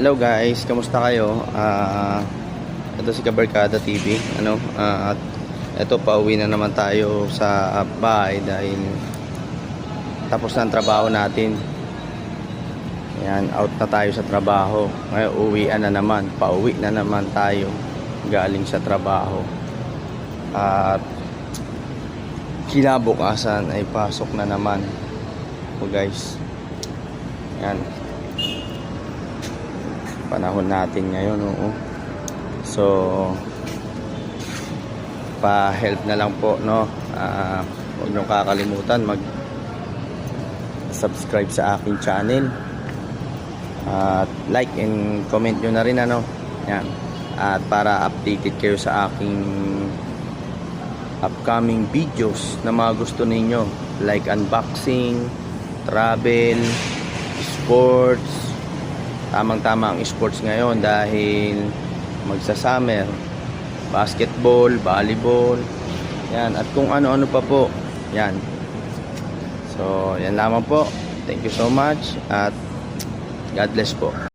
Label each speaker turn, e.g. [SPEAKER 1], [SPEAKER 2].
[SPEAKER 1] Hello guys, kamusta kayo? Ah, ito si Kabarkada TV. Ano? Ah, at ito pauwi na naman tayo sa bahay dahil tapos na ang trabaho natin. Yan, out na tayo sa trabaho. Ngayon uwian na naman, pauwi na naman tayo galing sa trabaho. At kinabukasan ay pasok na naman. O guys. Yan, panahon natin ngayon oo. So pa-help na lang po no. Ah, huwag niyo kakalimutan mag subscribe sa aking channel. At like and comment nyo na rin ano. Yan. At para updated kayo sa aking upcoming videos na mga gusto ninyo like unboxing, travel, sports, tamang-tama ang sports ngayon dahil magsa-summer, basketball, volleyball, yan, at kung ano-ano pa po, yan. So, yan lamang po. Thank you so much at God bless po.